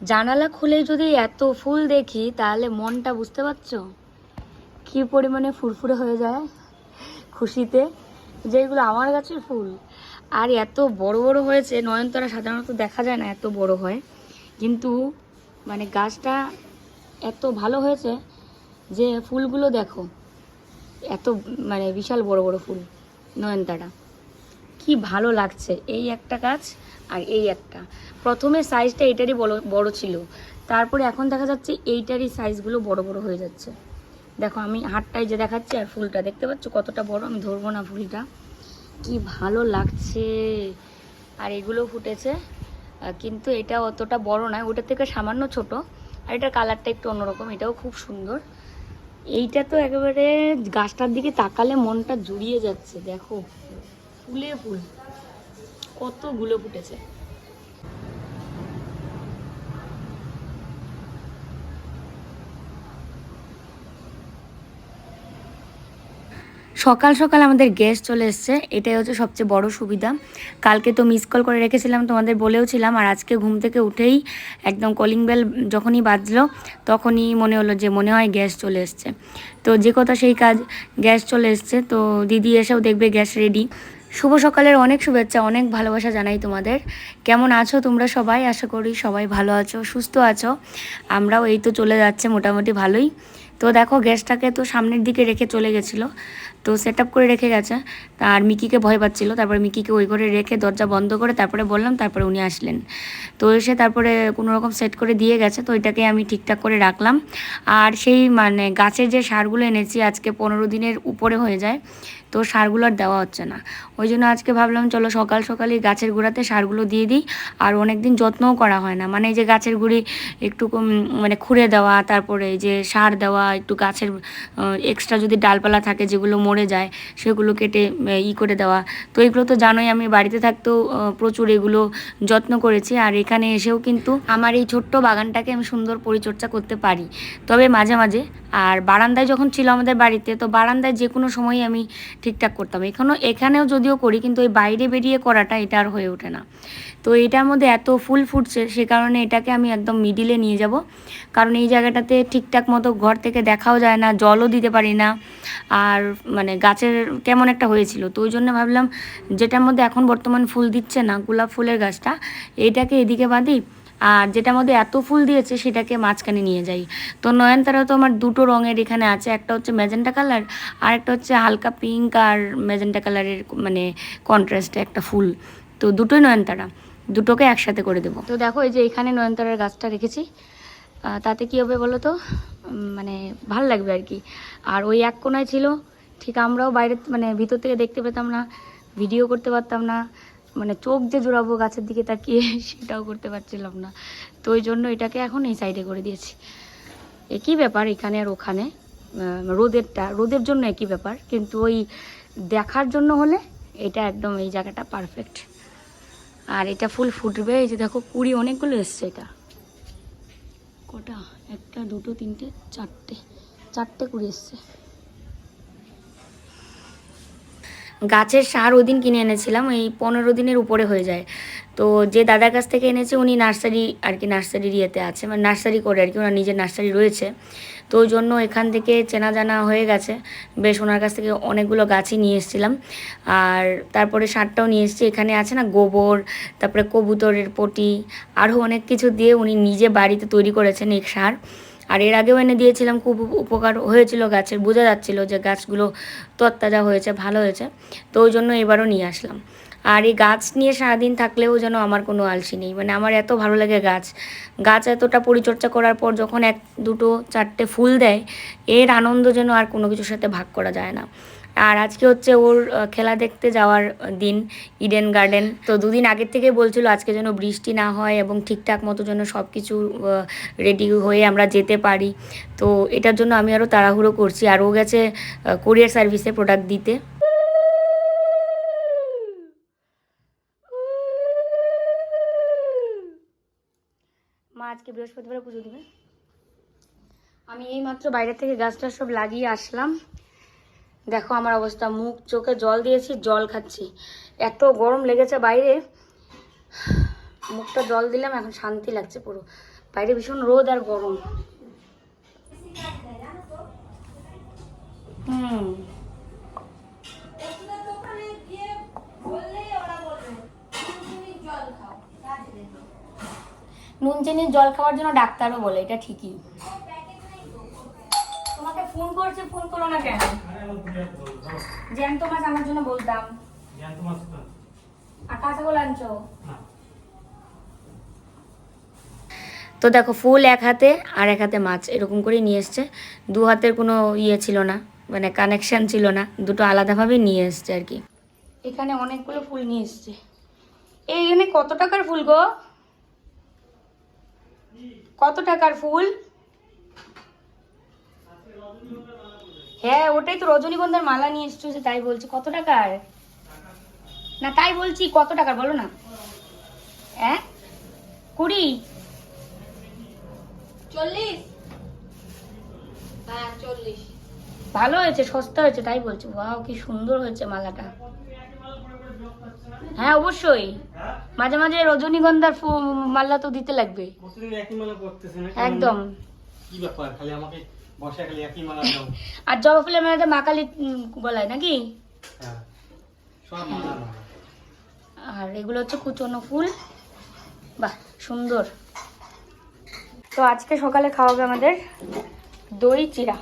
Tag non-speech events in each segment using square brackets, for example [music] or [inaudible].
জানালা খুলে যদি এত ফুল দেখি, তাহলে মনটা বুঝতে পারছ? কি পরিমাণে ফুরফুরে হয়ে যায় খুশিতে, যেগুলো আমার গাছের ফুল। আর এত বড় বড় হয়েছে, নয়নতারা সাধারণত দেখা যায় না এত বড় হয়। কিন্তু মানে গাছটা এত ভালো হয়েছে যে ফুলগুলো দেখো, এত মানে বিশাল বড় বড় ফুল, নয়নতারা। কি ভালো লাগছে, এই একটা গাছ আর এই একটা। প্রথমে সাইজটা এটারই বড় বড় ছিল। তারপরে এখন দেখা যাচ্ছে এইটারই সাইজগুলো বড় বড় হয়ে যাচ্ছে। দেখো, আমি হাতটাই যে দেখাচ্ছি আর ফুলটা, দেখতে পাচ্ছ কতটা বড়? আমি ধরবো না ফুলটা। কি ভালো লাগছে। আর এগুলো ফুটেছে কিন্তু এটা অতটা বড় নয় ওটার থেকে সামান্য ছোট। আর এটার কালারটা একটু অন্যরকম, এটাও খুব সুন্দর। এইটা তো একেবারে গাছটার দিকে তাকালে মনটা জুড়িয়ে যাচ্ছে, দেখো। ফুলে ফুল। কতগুলো ফুটেছে। সকাল সকাল আমাদের গ্যাস চলে এসছে। এটাই হচ্ছে সবচেয়ে বড় সুবিধা। কালকে তো মিস কল করে রেখেছিলাম, তোমাদের বলেও ছিলাম, আর আজকে ঘুম থেকে উঠেই একদম কলিং বেল যখনই বাজলো, তখনই মনে হলো যে মনে হয় গ্যাস চলে এসছে। তো যে কথা সেই কাজ গ্যাস চলে এসছে। তো দিদি এসেও দেখবে গ্যাস রেডি শুভ সকালের অনেক শুভেচ্ছা, অনেক ভালোবাসা জানাই তোমাদের। কেমন আছো তোমরা সবাই? আশা করি সবাই ভালো আছো, সুস্থ আছো। আমরাও এই তো চলে যাচ্ছে মোটামুটি ভালোই। তো দেখো, গ্যাসটাকে তো সামনের দিকে রেখে চলে গেছিল। তো সেট করে রেখে গেছে। আর মিকিকে ভয় পাচ্ছিলো। তারপরে মিকিকে ওই ঘরে রেখে দরজা বন্ধ করে তারপরে বললাম, তারপরে উনি আসলেন। তো এসে তারপরে কোনো রকম সেট করে দিয়ে গেছে। তো এটাকে আমি ঠিকঠাক করে রাখলাম। আর সেই মানে গাছের যে সারগুলো এনেছি, আজকে পনেরো দিনের উপরে হয়ে যায়। তো সারগুলো আর দেওয়া হচ্ছে না। ওই জন্য আজকে ভাবলাম চলো সকাল সকালই গাছের গোড়াতে সারগুলো দিয়ে দিই, আর অনেক দিন যত্নও করা হয় না। মানে এই যে গাছের গুঁড়ি একটু মানে খুঁড়ে দেওয়া, তারপরে এই যে সার দেওয়া, একটু গাছের এক্সট্রা যদি ডালপালা থাকে যেগুলো মরে যায়, সেগুলো কেটে ই করে দেওয়া। তো এগুলো তো জানোই, আমি বাড়িতে থাকতেও প্রচুর এগুলো যত্ন করেছি। আর এখানে এসেও কিন্তু আমার এই ছোট্ট বাগানটাকে আমি সুন্দর পরিচর্যা করতে পারি। তবে মাঝে মাঝে, আর বারান্দায় যখন ছিল আমাদের বাড়িতে, তো বারান্দায় যে কোনো সময়ই আমি ঠিকঠাক করতাম। এখানেও এখানেও যদিও করি, কিন্তু ওই বাইরে বেরিয়ে করাটা এটা আর হয়ে ওঠে না। তো এটার মধ্যে এত ফুল ফুটছে, সে কারণে এটাকে আমি একদম মিডিলে নিয়ে যাব। কারণ এই জায়গাটাতে ঠিকঠাক মতো ঘর থেকে দেখাও যায় না, জলও দিতে পারি না, আর মানে গাছের কেমন একটা হয়েছিল। তো ওই জন্য ভাবলাম, যেটার মধ্যে এখন বর্তমান ফুল দিচ্ছে না, গোলাপ ফুলের গাছটা, এটাকে এদিকে বাঁধি আর যেটার মধ্যে এত ফুল দিয়েছে সেটাকে মাঝখানে নিয়ে যাই। তো নয়নতারা তো আমার দুটো রঙের এখানে আছে, একটা হচ্ছে ম্যাজেন্টা কালার আর একটা হচ্ছে হালকা পিঙ্ক আর ম্যাজেন্টা কালারের মানে কন্ট্রাস্টে একটা ফুল। তো দুটোই নয়নতারা, দুটোকে একসাথে করে দেবো। তো দেখো এই যে এখানে নয়নতারার গাছটা রেখেছি। তাতে কী হবে বলো তো? মানে ভালো লাগবে আর কি। আর ওই এক কোনায় ছিল, ঠিক আমরাও বাইরে মানে ভিতর থেকে দেখতে পেতাম না, ভিডিও করতে পারতাম না। মানে চোখ যে জোড়াবো গাছের দিকে তাকিয়ে [laughs] সেটাও করতে পারছিলাম না। তো ওই জন্য এটাকে এখন এই সাইডে করে দিয়েছি। একই ব্যাপার এখানে আর ওখানে। রোদেরটা, রোদের জন্য একই ব্যাপার। কিন্তু ওই দেখার জন্য হলে এটা একদম এই জায়গাটা পারফেক্ট আর এটা ফুল ফুটবে। এই যে দেখো, কুড়ি, অনেকগুলো এসছে এটা। কটা? একটা, দুটো, তিনটে, চারটে। চারটে কুড়ি এসছে। গাছের সার ওই কিনে এনেছিলাম এই পনেরো দিনের উপরে হয়ে যায়। তো যে দাদার কাছ থেকে এনেছে, উনি নার্সারি আর কি নার্সারির ইয়েতে আছে মানে নার্সারি করে আর কি, ওনার নিজের নার্সারি রয়েছে। তো ওই জন্য এখান থেকে চেনা জানা হয়ে গেছে। বেশ ওনার কাছ থেকে অনেকগুলো গাছই নিয়ে এসেছিলাম। আর তারপরে সারটাও নিয়ে এসেছি। এখানে আছে না গোবর, তারপরে কবুতরের পটি আরও অনেক কিছু দিয়ে উনি নিজে বাড়িতে তৈরি করেছেন এই সার। আর এর আগেও এনে দিয়েছিলাম, খুব উপকার হয়েছিল গাছের, বোঝা যাচ্ছিল যে গাছগুলো তত্তাজা হয়েছে, ভালো হয়েছে। তো ওই জন্য এবারও নিয়ে আসলাম। আর এই গাছ নিয়ে সারাদিন থাকলেও যেন আমার কোনো আলসি নেই। মানে আমার এত ভালো লাগে গাছ। গাছ এতটা পরিচর্যা করার পর যখন এক, দুটো, চারটে ফুল দেয়, এর আনন্দ যেন আর কোনো কিছুর সাথে ভাগ করা যায় না। আর আজকে হচ্ছে ওর খেলা দেখতে যাওয়ার দিন ইডেন গার্ডেন তো দুদিন আগের থেকে বলছিল আজকে যেন বৃষ্টি না হয় এবং ঠিকঠাক মতো যেন সব কিছু রেডি হয়ে আমরা যেতে পারি। তো এটার জন্য আমি আরও তাড়াহুড়ো করছি। আর ও গেছে কোরিয়ার সার্ভিসে প্রোডাক্ট দিতে। মা আজকে বৃহস্পতিবার পুজো দিবে। আমি এই মাত্র বাইরে থেকে গাছটা সব লাগিয়ে আসলাম। দেখো আমার অবস্থা, মুখ, চোখে জল দিয়েছি, জল খাচ্ছি। এত গরম লেগেছে বাইরে। মুখটা জল দিলাম, এখন শান্তি লাগছে পুরো। বাইরে ভীষণ রোদ আর গরম। হুম। নুন চিনির জল খাওয়ার জন্য ডাক্তারও বলে, এটা ঠিকই। ফোন করছে ফোন করো না কেন? জ্যান্ত মাছ আমার জন্য বলতাম। আর কাঁচাগোল আনছো? তো দেখো ফুল এক হাতে আর এক হাতে মাছ এরকম করে নিয়ে এসছে। দু হাতের কোনো ইয়ে ছিল না মানে কানেকশান ছিল না দুটো আলাদাভাবে নিয়ে এসছে আর কি। এখানে অনেকগুলো ফুল নিয়ে এসছে। এইখানে কত টাকার ফুল গো? কত টাকার ফুল? হ্যাঁ ওটাই তো রজনীগন্ধার মালা নিয়ে এসছো যে তাই বলছি। কত টাকার? না তাই বলছি কত টাকার বলো না। হ্যাঁ? কুড়ি? চল্লিশ? হ্যাঁ চল্লিশ। ভালো হয়েছে সস্তা হয়েছে তাই বলছি। বাহ কি সুন্দর হয়েছে মালাটা। হ্যাঁ অবশ্যই। মাঝে মাঝে রজনীগন্ধার মালা তো দিতে লাগবে। একদম। কি ব্যাপার খালি আমাকে বসে খালি একই মালা দাও। আর জবা ফুলের মালাটা মা কালী গলায় নাকি? হ্যাঁ সব মালা আর এগুলো হচ্ছে কুচনো ফুল। বাহ সুন্দর। তো আজকে সকালে খাওয়াবে আমাদের দই চিরা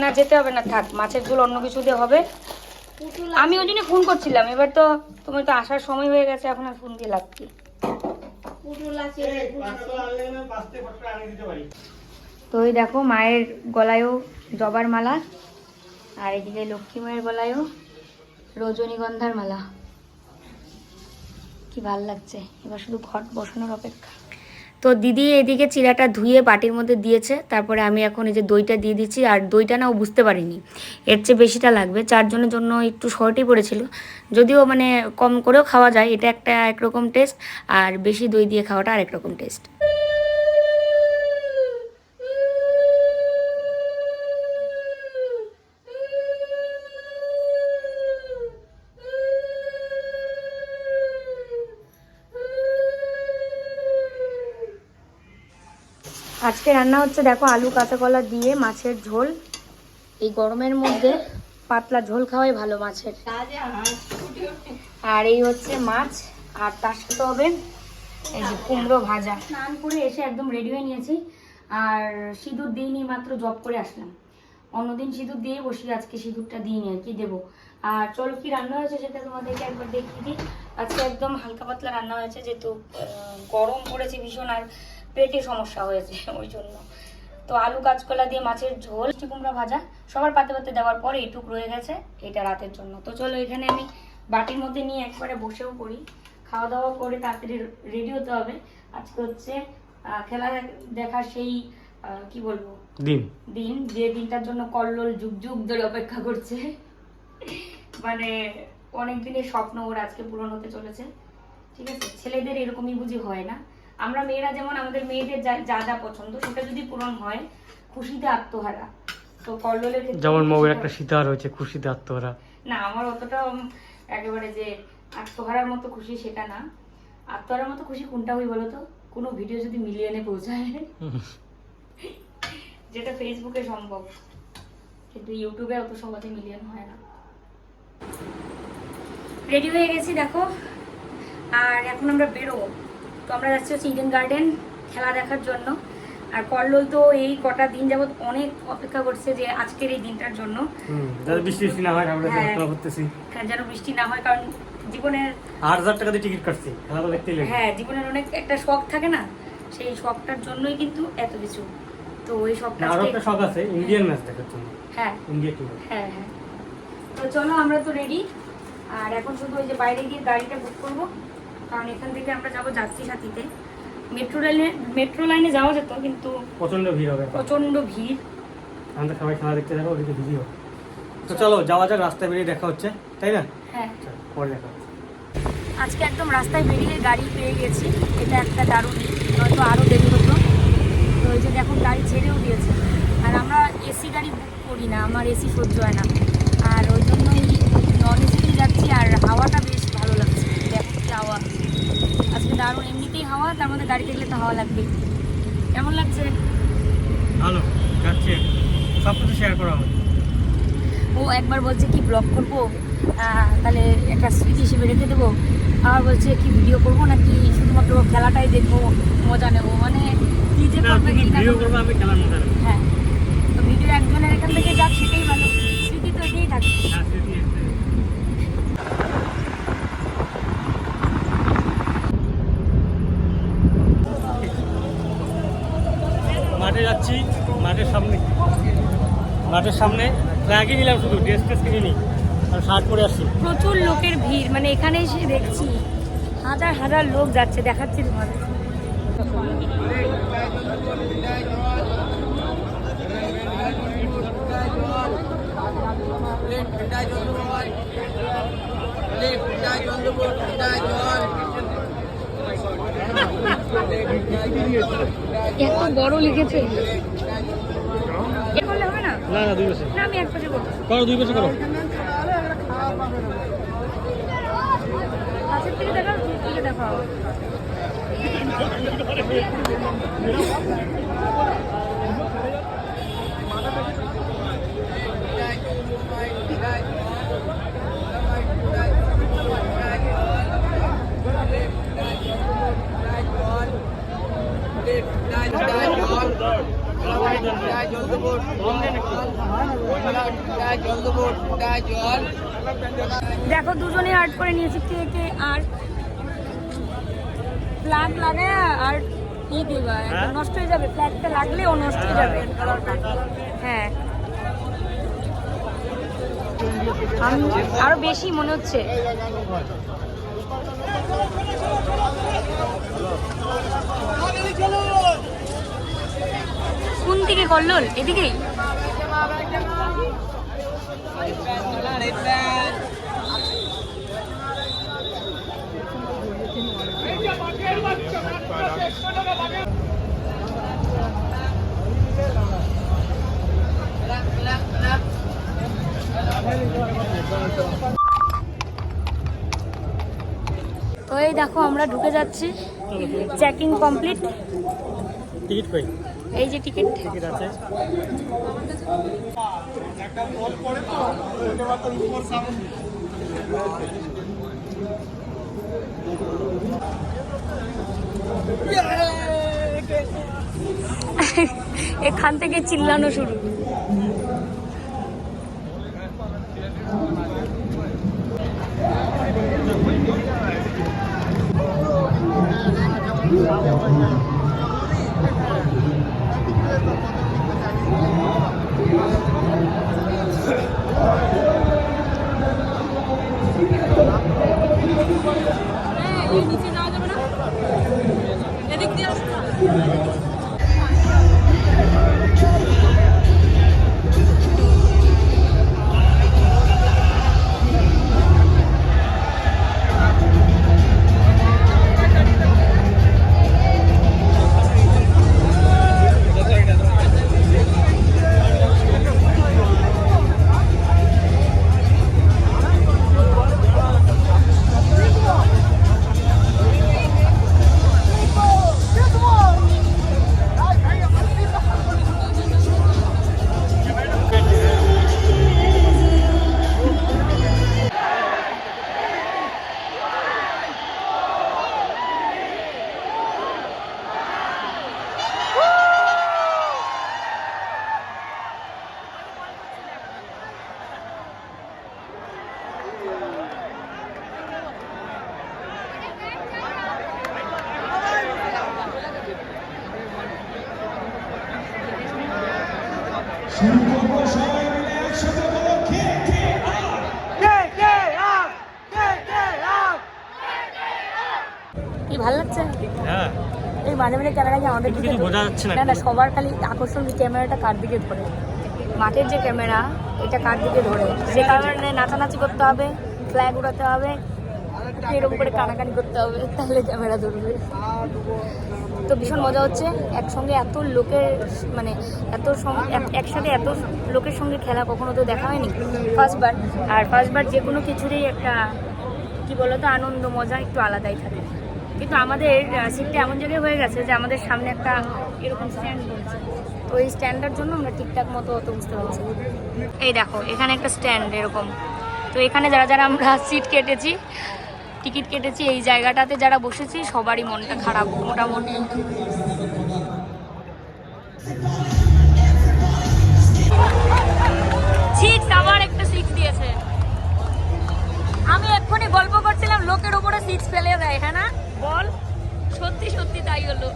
না যেতে হবে না থাক মাছের ঝোল অন্য কিছু দিয়ে হবে। আমি ওই জন্য ফোন করছিলাম এবার তো তোমার তো আসার সময় হয়ে গেছে এখন আর ফোন দিয়ে লাভ কি? এই, তো ওই দেখো মায়ের গলায়ও জবার মালা আর এদিকে লক্ষ্মী মায়ের গলায়ও রজনীগন্ধার মালা। কি ভালো লাগছে এবার শুধু ঘট বসানোর অপেক্ষা। তো দিদি এদিকে চিরাটা ধুয়ে বাটির মধ্যে দিয়েছে তারপরে আমি এখন এই যে দইটা দিয়ে দিচ্ছি আর দইটা না ও বুঝতে পারিনি। এর চেয়ে বেশিটা লাগবে চারজনের জন্য একটু শর্টই পড়েছিল। যদিও মানে কম করেও খাওয়া যায় এটা একটা একরকম টেস্ট আর বেশি দই দিয়ে খাওয়াটা আরেক রকম টেস্ট আজকে রান্না হচ্ছে, দেখো আলু কাঁচা কলা দিয়ে মাছের ঝোল। এই গরমের মধ্যে পাতলা ঝোল খাওয়াই ভালো মাছের। আর এই হচ্ছে মাছ, আর তার সাথে হবে এই যে কুমড়ো ভাজা। স্নান করে এসে একদম রেডি হয়ে নিয়েছি, আর সিঁদুর দিইনি, মাত্র জব করে আসলাম। অন্যদিন সিঁদুর দিয়ে বসি, আজকে সিঁদুরটা দিইনি, আর কি দেবো। আর চলো কি রান্না হয়েছে সেটা তোমাদেরকে একবার দেখিয়ে দিই। আজকে একদম হালকা পাতলা রান্না হয়েছে, যেহেতু গরম পড়েছে ভীষণ, আর পেটে সমস্যা হয়েছে [laughs] ওই জন্য। তো আলু কাঁচকলা দিয়ে মাছের ঝোল কুমড়া ভাজা সবার পাতে পাতে দেওয়ার পরে এটুক রয়ে গেছে এটা রাতের জন্য। তো চলো এখানে আমি বাটির মধ্যে নিয়ে একবারে বসেও করি খাওয়া দাওয়া করে তাড়াতাড়ি রেডি হতে হবে। আজকে হচ্ছে খেলা দেখার সেই কি বলব? দিন। দিন যে দিনটার জন্য কল্লোল যুগ যুগ ধরে অপেক্ষা করছে। মানে অনেক দিনের স্বপ্ন ওর আজকে পূরণ হতে চলেছে। ঠিক আছে? ছেলেদের এরকমই বুঝি হয় না। আমরা মেয়েরা যেমন আমাদের মেয়েদের যা যা পছন্দ সেটা যদি পূরণ হয় খুশিতে আত্মহারা। তো কল্লোলের যেমন মৌয়ের একটা সীতার হয়েছে খুশিতে আত্মহারা। না আমার অতটা একেবারে যে আত্মহারার মতো খুশি সেটা না। আত্মহারার মতো খুশি কোনটা হই বলো তো? কোনো ভিডিও যদি মিলিয়নে পৌঁছায়। [laughs] যেটা ফেসবুকে সম্ভব। কিন্তু ইউটিউবে অত সহজে মিলিয়ন হয় না। রেডি হয়ে গেছি দেখো। আর এখন আমরা বেরোবো। তো আমরা যাচ্ছি হচ্ছে ইডেন গার্ডেন খেলা দেখার জন্য। আর কল্লোল তো এই কটা দিন যাবত অনেক অপেক্ষা করছে যে আজকের এই দিনটার জন্য। যাতে বৃষ্টি বৃষ্টি না হয় আমরা হ্যাঁ। করতেছি। হ্যাঁ, যেন বৃষ্টি না হয় কারণ জীবনের আট হাজার টাকা দিয়ে টিকিট কাটছি দেখতেই হ্যাঁ জীবনের অনেক একটা শখ থাকে না সেই শখটার জন্যই কিন্তু এত কিছু। তো ওই শখটা আরও একটা শখ আছে ইন্ডিয়ান ম্যাচ দেখার জন্য। হ্যাঁ। ইন্ডিয়া টিম হ্যাঁ হ্যাঁ। তো চলো আমরা তো রেডি আর এখন শুধু ওই যে বাইরে গিয়ে গাড়িটা বুক করব। কারণ এখান থেকে আমরা যাব যাত্রী সাথীতে মেট্রো লাইনে মেট্রো লাইনে যাওয়া যেত কিন্তু প্রচণ্ড ভিড় হবে এখন। প্রচণ্ড ভিড়। আমরা সবাই খেলা দেখতে যাব ওদিকে ভিড় হবে। তো চলো যাওয়া যাক রাস্তায় বেরিয়ে দেখা হচ্ছে তাই না? হ্যাঁ। পরে দেখা আজকে একদম রাস্তায় বেরিয়ে গাড়ি পেয়ে গেছি এটা একটা দারুণ। নয়তো আরও দেরি হতো। তো ওই যে দেখুন গাড়ি ছেড়েও দিয়েছে। আর আমরা এসি গাড়ি বুক করি না আমার এসি সহ্য হয় না। আর ওই জন্যই নন এসিতেই যাচ্ছি আর হাওয়াটা বেশ ভালো লাগছে দেখুন কি হাওয়া আজকে দারুণ এমনিতেই হাওয়া তার মধ্যে গাড়ি দেখলে তো হাওয়া লাগবে কেমন লাগছে? ভালো যাচ্ছে। সব কিছু শেয়ার করা হবে ও একবার বলছে কি ব্লগ করব? তাহলে একটা স্মৃতি হিসেবে রেখে দেবো। আবার বলছে কি ভিডিও করব নাকি শুধুমাত্র খেলাটাই দেখব মজা নেব? মানে কি যে করবে কি না ভিডিও করব আমি খেলার নেব। হ্যাঁ। তো ভিডিও একজনের এখান থেকে যাক সেটাই ভালো। স্মৃতি তো এটাই থাকে হ্যাঁ স্মৃতি এসছে। মাঠে যাচ্ছি মাঠের সামনে মাঠের সামনে ফ্ল্যাগই নিলাম শুধু ড্রেস ট্রেস কিনিনি আর শার্ট পরে আসছি। প্রচুর লোকের ভিড় মানে এখানে এসে দেখছি হাজার হাজার লোক যাচ্ছে, দেখাচ্ছি তোমাদের। এত বড় লিখেছে না না দুই বছর। না আমি এক পাশে করব। করো দুই বছর করো। দূর থেকে [laughs] দেখাও দেখো দুজনে আর্ট করে নিয়েছি কে কে আর ফ্ল্যাগ লাগায় আর ই দেবা হ্যাঁ? নষ্ট হয়ে যাবে ফ্ল্যাগটা লাগলে ও নষ্ট হয়ে যাবে হ্যাঁ আরও বেশি মনে হচ্ছে কোন দিকে কল্লোল এদিকেই? তো এই দেখো আমরা ঢুকে যাচ্ছি। চেকিং কমপ্লিট টিকিট কই? এই যে টিকিট। টিকিট আছে। [laughs] এখান থেকে চিল্লানো শুরু। নিচে কি ভালো লাগছে? হ্যাঁ। এই মাঝে মাঝে ক্যামেরা কি আমাদের দিকে বোঝা যাচ্ছে না না না সবার খালি আকর্ষণ ক্যামেরাটা কার দিকে ধরে। মাঠের যে ক্যামেরা এটা কার দিকে ধরে? যে কারণে নাচানাচি করতে হবে ফ্ল্যাগ উড়াতে হবে এরকম করে কানাকানি করতে হবে তাহলে ক্যামেরা ধরবে। তো ভীষণ মজা হচ্ছে। একসঙ্গে এত লোকের মানে এত একসাথে এত লোকের সঙ্গে খেলা কখনো তো দেখা হয়নি ফার্স্টবার। আর ফার্স্টবার যে কোনো কিছুরই একটা, কি বলতো, আনন্দ, মজা একটু আলাদাই থাকে। কিন্তু আমাদের সিটটা এমন জায়গায় হয়ে গেছে যে আমাদের সামনে একটা এরকম স্ট্যান্ড রয়েছে। তো এই স্ট্যান্ডটার জন্য আমরা ঠিকঠাক মতো অত বুঝতে পারছি এই দেখো, এখানে একটা স্ট্যান্ড এরকম। তো এখানে যারা যারা আমরা সিট কেটেছি টিকিট কেটেছি এই জায়গাটাতে যারা বসেছি, সবারই মনটা খারাপ মোটামুটি সিক্স আবার একটা সিক্স দিয়েছে। আমি এক্ষুনি গল্প করছিলাম, লোকের উপরে সিক্স ফেলে দেয় হ্যাঁ না? বল। সত্যি সত্যি তাই হলো।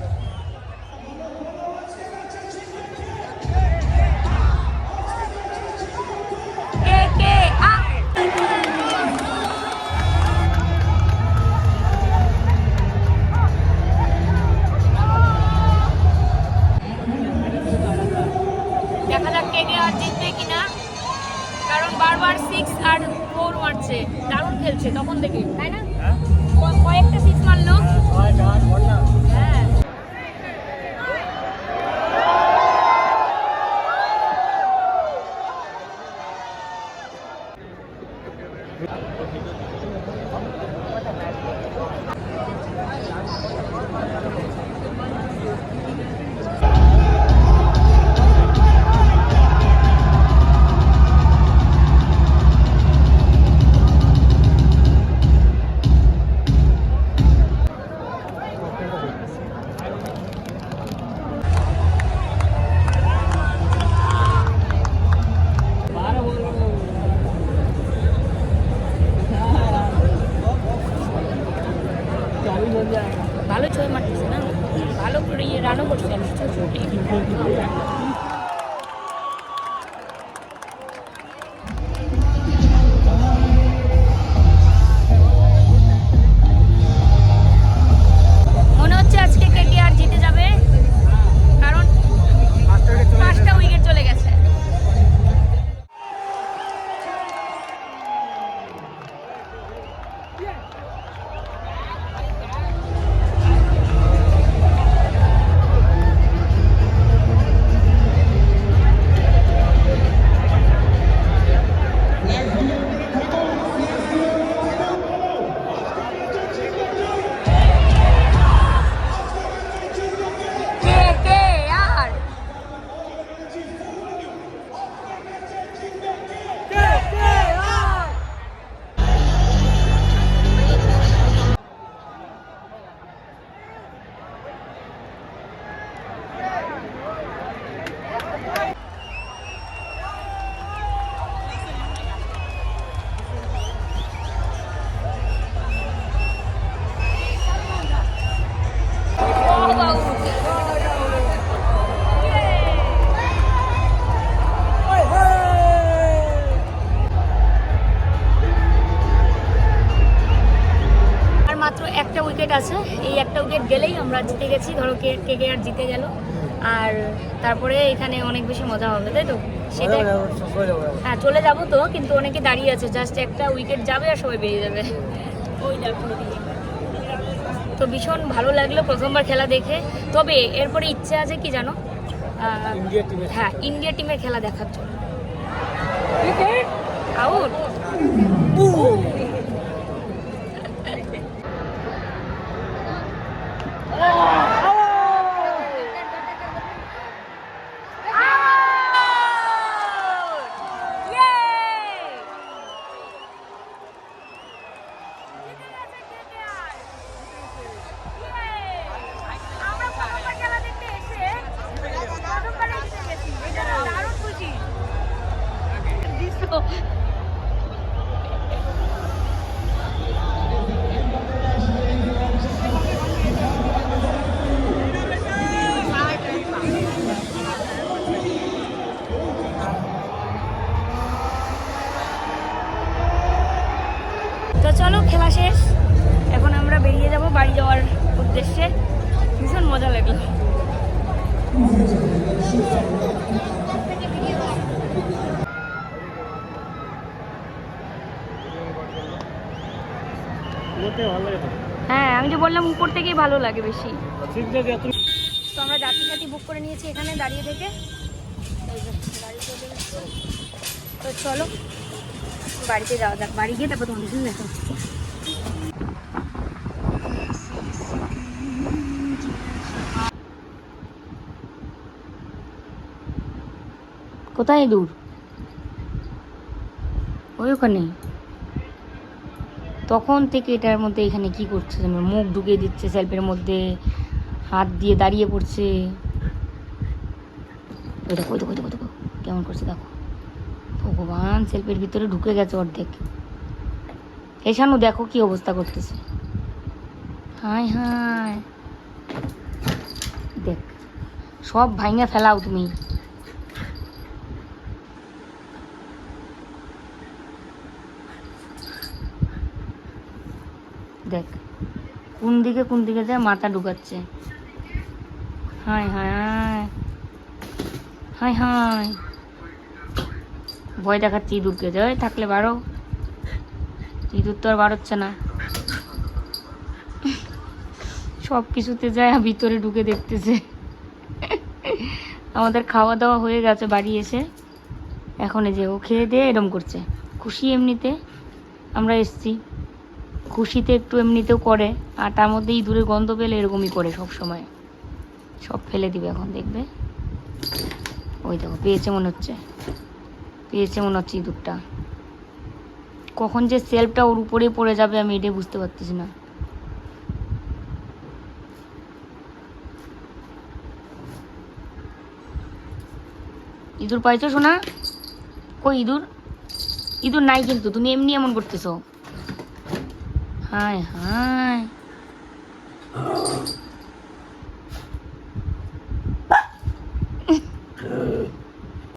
আমরা জিতে গেছি ধরো কে কে কে আর জিতে গেল। আর তারপরে এখানে অনেক বেশি মজা হবে তাই তো? সেটাই হ্যাঁ চলে যাব তো কিন্তু অনেকে দাঁড়িয়ে আছে জাস্ট একটা উইকেট যাবে আর সবাই বেরিয়ে যাবে। ওই তো ভীষণ ভালো লাগল প্রথমবার খেলা দেখে। তবে এরপরে ইচ্ছে আছে কি জানো? আহ, ইন্ডিয়া টিমে হ্যাঁ ইন্ডিয়া টিমের খেলা দেখার জন্য। আউট あ。ভালো লাগে বেশি। তো আমরা যাত্রী জাতি বুক করে নিয়েছি এখানে দাঁড়িয়ে থেকে। তো চলো বাড়িতে যাওয়া যাক। বাড়ি গিয়ে তারপর তোমার সাথে দেখা কোথায় দূর? ওই ওখানে তখন থেকে এটার মধ্যে এখানে কি করছে মুখ ঢুকিয়ে দিচ্ছে সেলফের মধ্যে হাত দিয়ে দাঁড়িয়ে পড়ছে। দেখো দেখো দেখো, দেখো কেমন করছে দেখো। ভগবান সেলফের ভিতরে ঢুকে গেছে অর্ধেক। এসানু দেখো কি অবস্থা করতেছে। হাই হাই দেখ সব ভাঙা ফেলাও তুমি। দেখ, কোন দিকে কোন দিকে যায় মাথা ঢুকাচ্ছে। হাই হাই হাই হাই ভয় দেখাচ্ছে ইঁদুরকে যায় থাকলে বারো। ইঁদুর তো আর বাড়চ্ছে না। সব কিছুতে যায় ভিতরে ঢুকে দেখতেছে। আমাদের খাওয়া দাওয়া হয়ে গেছে, বাড়ি এসে। এখন যে ও খেয়ে দিয়ে এরম করছে। খুশি এমনিতে। আমরা এসছি। খুশিতে একটু এমনিতেও করে আর তার মধ্যে ইঁদুরের গন্ধ পেলে এরকমই করে সব সময় সব ফেলে দিবে এখন, দেখবে? ওই দেখো, পেয়েছে মনে হচ্ছে। পেয়েছে মনে হচ্ছে ইঁদুরটা। কখন যে সেলফটা ওর উপরে পড়ে যাবে আমি এটাই বুঝতে পারতেছি না। ইঁদুর পাইছো শোনা কই ইঁদুর? ইঁদুর নাই কিন্তু, তুমি এমনি এমন করতেছো। hai hai Yeah.